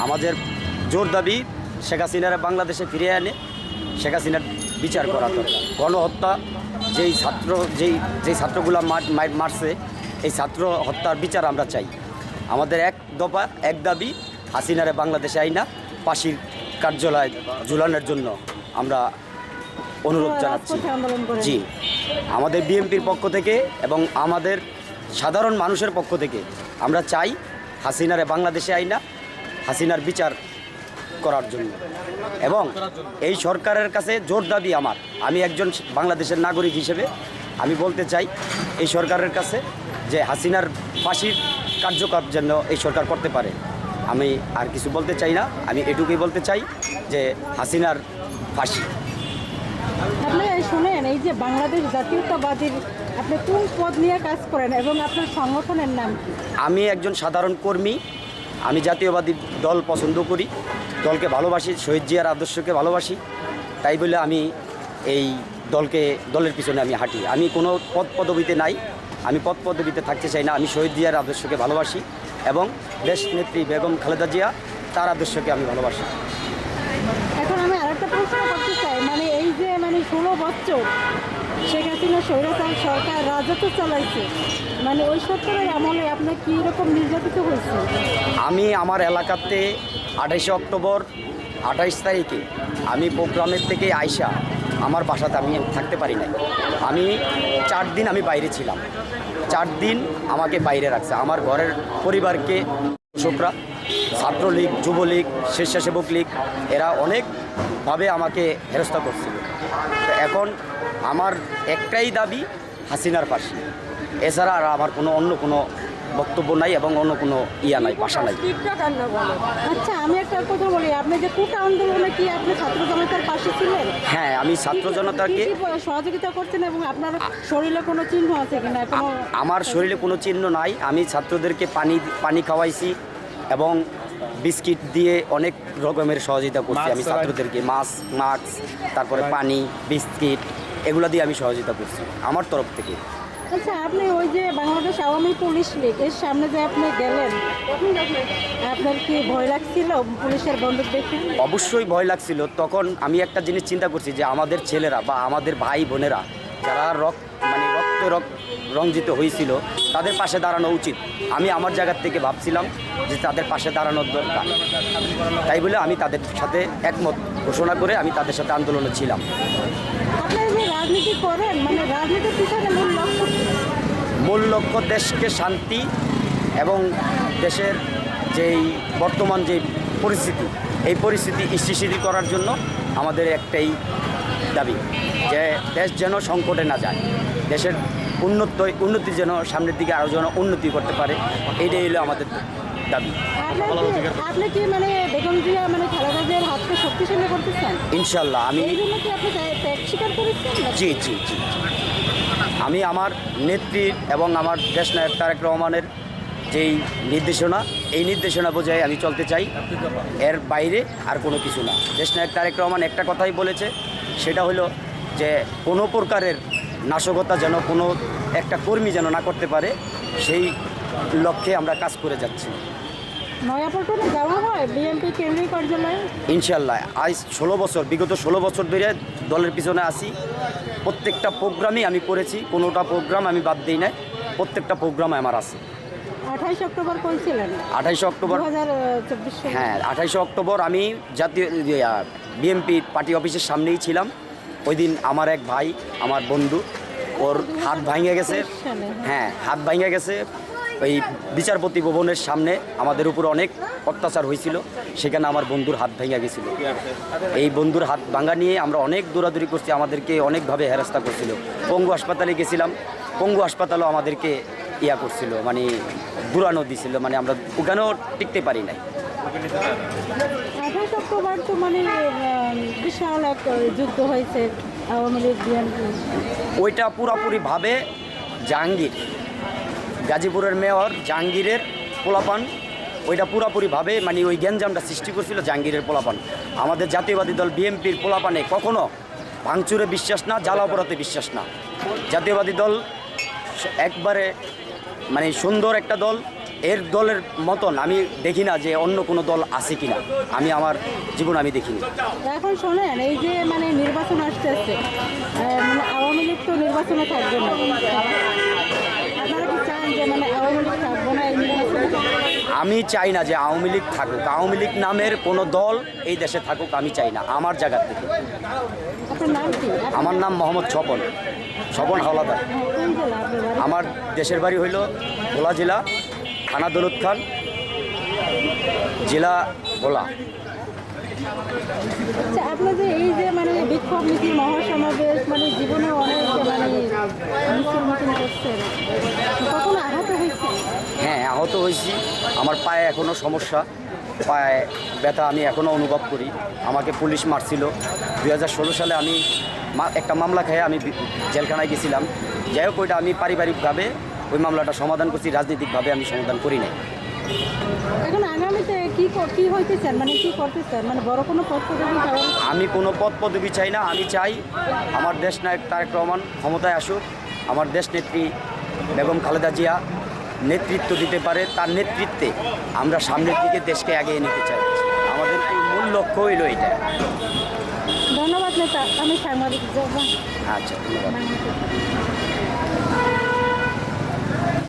আমাদের জোর দাবি শেখ হাসিনারা বাংলাদেশে ফিরে আনে শেখ হাসিনার বিচার করা দরকার গণহত্যা যেই ছাত্র যেই যেই ছাত্রগুলো মার- মার- মারছে এই ছাত্র হত্যার বিচার আমরা চাই। আমাদের এক দফা এক দাবি হাসিনারে বাংলাদেশে আইনা ফাঁসির কার্যালয় ঝুলানোর জন্য আমরা অনুরোধ জানাচ্ছি। জি। আমাদের বিএনপির পক্ষ থেকে এবং আমাদের সাধারণ মানুষের পক্ষ থেকে আমরা চাই হাসিনারে বাংলাদেশে আইনা হাসিনার বিচার করার জন্য। এবং এই সরকারের কাছে জোর দাবি আমার। আমি একজন বাংলাদেশের নাগরিক হিসেবে আমি বলতে চাই এই সরকারের কাছে যে হাসিনার ফাঁসির কার্যকর জন্য এই সরকার করতে পারে। আমি আর কিছু বলতে চাই না। আমি এটুকুই বলতে চাই যে হাসিনার ফাঁসি। আপনি শুনেন এই যে বাংলাদেশ জাতীয়তাবাদীর আপনি কোন পদ নিয়ে কাজ করেন এবং আপনার সংগঠনের নাম কি? আমি একজন সাধারণ কর্মী। আমি জাতীয়বাদী দল পছন্দ করি, দলকে ভালোবাসি, শহীদ জিয়ার আদর্শকে ভালোবাসি, তাই বলে আমি এই দলকে, দলের পিছনে আমি হাঁটি। আমি কোনো পদ পদবিতে নাই, আমি পদ পদবিতে থাকতে চাই না, আমি শহীদ জিয়ার আদর্শকে ভালোবাসি এবং দেশ নেত্রী বেগম খালেদা জিয়া তার আদর্শকে আমি ভালোবাসি। এখন আমি আরেকটা প্রশ্ন করতে চাই মানে এই যে মানে ষোলো বছর শেখ হাসিনা স্বৈরাচার সরকার রাজত্ব চালাইছে। মানে ওই সরকারের আমলে আপনার কী রকম নির্যাতিত হয়েছে আমি আমার এলাকাতে আঠাইশে অক্টোবর আঠাইশ তারিখে আমি প্রোগ্রামের থেকে আইসা আমার বাসাতে আমি থাকতে পারি নাই। আমি চার দিন আমি বাইরে ছিলাম। চার দিন আমাকে বাইরে রাখছে। আমার ঘরের পরিবারকে কৃষকরা ছাত্রলীগ, যুবলীগ স্বেচ্ছাসেবক লীগ এরা অনেকভাবে আমাকে হেরস্তা করছিল। তো এখন আমার একটাই দাবি হাসিনার পাশে এছাড়া আর আমার কোনো অন্য কোনো বক্তব্য নাই এবং অন্য কোনো ইয়া নাই ভাষা নাই। আচ্ছা আমি একটা কথা বলি আপনি যে কুটা আন্দোলনে কি আপনি ছাত্র জনতার পাশে ছিলেন? হ্যাঁ আমি ছাত্র জনতাকে সহযোগিতা করছেন এবং আপনার শরীরে কোনো চিহ্ন আছে কিনা আমার শরীরে কোনো চিহ্ন নাই। আমি ছাত্রদেরকে পানি পানি খাওয়াইছি এবং বিস্কিট দিয়ে অনেক রকমের সহযোগিতা করছি আমি ছাত্রদেরকে মাছ মাস্ক তারপরে পানি বিস্কিট এগুলো দিয়ে আমি সহযোগিতা করছি আমার তরফ থেকে। আচ্ছা আপনি ওই যে বাংলাদেশ আওয়ামী পুলিশ লীগ এর সামনে যে আপনি গেলেন আপনার কি ভয় লাগছিল পুলিশের বন্দুক দেখে? অবশ্যই ভয় লাগছিল। তখন আমি একটা জিনিস চিন্তা করছি যে আমাদের ছেলেরা বা আমাদের ভাই বোনেরা যারা রক্ত মানে রঞ্জিত হয়েছিল তাদের পাশে দাঁড়ানো উচিত। আমি আমার জায়গার থেকে ভাবছিলাম যে তাদের পাশে দাঁড়ানোর দরকার। তাই বলে আমি তাদের সাথে একমত। ঘোষণা করে আমি তাদের সাথে আন্দোলনে ছিলাম। মানে মূল লক্ষ্য দেশকে শান্তি এবং দেশের যেই বর্তমান যে পরিস্থিতি এই পরিস্থিতি স্থিতিশীল করার জন্য আমাদের একটাই দাবি যে দেশ যেন সংকটে না যায়। দেশের উন্নত উন্নতি যেন সামনের দিকে আরও যেন উন্নতি করতে পারে এটাই হলো আমাদের দাবি। আপনি কি মানে বেগম জিয়া মানে খালেদা হাতকে শক্তিশালী করতে চান ইনশাল্লাহ আমি? জি জি জি আমি আমার নেত্রীর এবং আমার দেশ নায়ক তারেক রহমানের যেই নির্দেশনা এই নির্দেশনা বোঝায় আমি চলতে চাই। এর বাইরে আর কোনো কিছু না। দেশ নায়ক তারেক রহমান একটা কথাই বলেছে সেটা হলো যে কোনো প্রকারের নাশকতা যেন কোনো একটা কর্মী যেন না করতে পারে সেই লক্ষ্যে আমরা কাজ করে যাচ্ছি। ইনশাল্লাহ আজ ষোলো বছর বিগত ষোলো বছর ধরে দলের পিছনে আসি প্রত্যেকটা প্রোগ্রামই আমি করেছি কোনোটা প্রোগ্রাম আমি বাদ দিই নাই প্রত্যেকটা প্রোগ্রামে আমার আছে। আঠাইশ অক্টোবর আঠাইশে হ্যাঁ আঠাইশে অক্টোবর আমি জাতীয় বিএমপি পার্টি অফিসের সামনেই ছিলাম। ওই দিন আমার এক ভাই, আমার বন্ধু, ওর হাত ভাঙে গেছে। হ্যাঁ হাত ভাঙে গেছে। ওই বিচারপতি ভবনের সামনে আমাদের উপর অনেক অত্যাচার হয়েছিল, সেখানে আমার বন্ধুর হাত ভেঙে গেছিল। এই বন্ধুর হাত ভাঙা নিয়ে আমরা অনেক দৌড়াদৌড়ি করছি, আমাদেরকে অনেকভাবে হেরাস্তা করছিল। পঙ্গু হাসপাতালে গেছিলাম, পঙ্গু হাসপাতালও আমাদেরকে ইয়া করছিল মানে দূরানো দিছিল মানে আমরা ওখানেও টিকতে পারি নাই। আঠাশ অক্টোবর তো মানে বিশাল এক যুদ্ধ হয়েছে আওয়ামী লীগ ওইটা পুরোপুরিভাবে জাহাঙ্গীর, গাজীপুরের মেয়র জাহাঙ্গীরের পোলাপান। ওইটা পুরোপুরিভাবে মানে ওই গ্যাঞ্জামটা সৃষ্টি করছিল জাহাঙ্গীরের পোলাপান। আমাদের জাতীয়বাদী দল বিএনপির পোলাপানে কখনো ভাঙচুরে বিশ্বাস না জ্বালাপোড়াতে বিশ্বাস না। জাতীয়বাদী দল একবারে মানে সুন্দর একটা দল এর দলের মতন আমি দেখি না যে অন্য কোনো দল আছে কিনা। আমি আমার জীবন আমি দেখিনি। এখন শোনেন এই যে মানে নির্বাচন আসতেছে মানে আওয়ামী লীগ তো নির্বাচনে থাকবে না। মানে আমি চাই না যে আওয়ামী লীগ থাকুক। আওয়ামী লীগ নামের কোনো দল এই দেশে থাকুক আমি চাই না আমার জায়গা থেকে আমার নাম মোহাম্মদ স্বপন। স্বপন হাওলাদার? আমার দেশের বাড়ি হইল ভোলা জেলা। থানা দৌলত খান জেলা ভোলা। আচ্ছা আপনাদের এই যে মানে বিক্ষোভ মিছিল মহাসমাবেশ মানে জীবনে অনেক মানে কখনো আহত হয়েছে হ্যাঁ আহত হয়েছি। আমার পায়ে এখনও সমস্যা। পায়ে ব্যথা আমি এখনও অনুভব করি। আমাকে পুলিশ মারছিল। দু হাজার ষোলো সালে আমি একটা মামলা খেয়ে আমি জেলখানায় গেছিলাম। যাই হোক ওইটা আমি পারিবারিকভাবে ওই মামলাটা সমাধান করছি রাজনৈতিকভাবে আমি সমাধান করি নাই। এখন আগামীতে কি কি হইতে চান মানে কি করতে চান মানে বড় কোনো পদ পদবি আমি কোনো পদ পদবি চাই না আমি চাই আমার দেশ নায়ক তারেক রহমান ক্ষমতায় আসুক আমার দেশ নেত্রী বেগম খালেদা জিয়া নেতৃত্ব দিতে পারে তার নেতৃত্বে আমরা সামনের দিকে দেশকে এগিয়ে নিতে চাই। আমাদের মূল লক্ষ্য হইল এটা ধন্যবাদ নেতা আমি সাংবাদিক আচ্ছা ধন্যবাদ।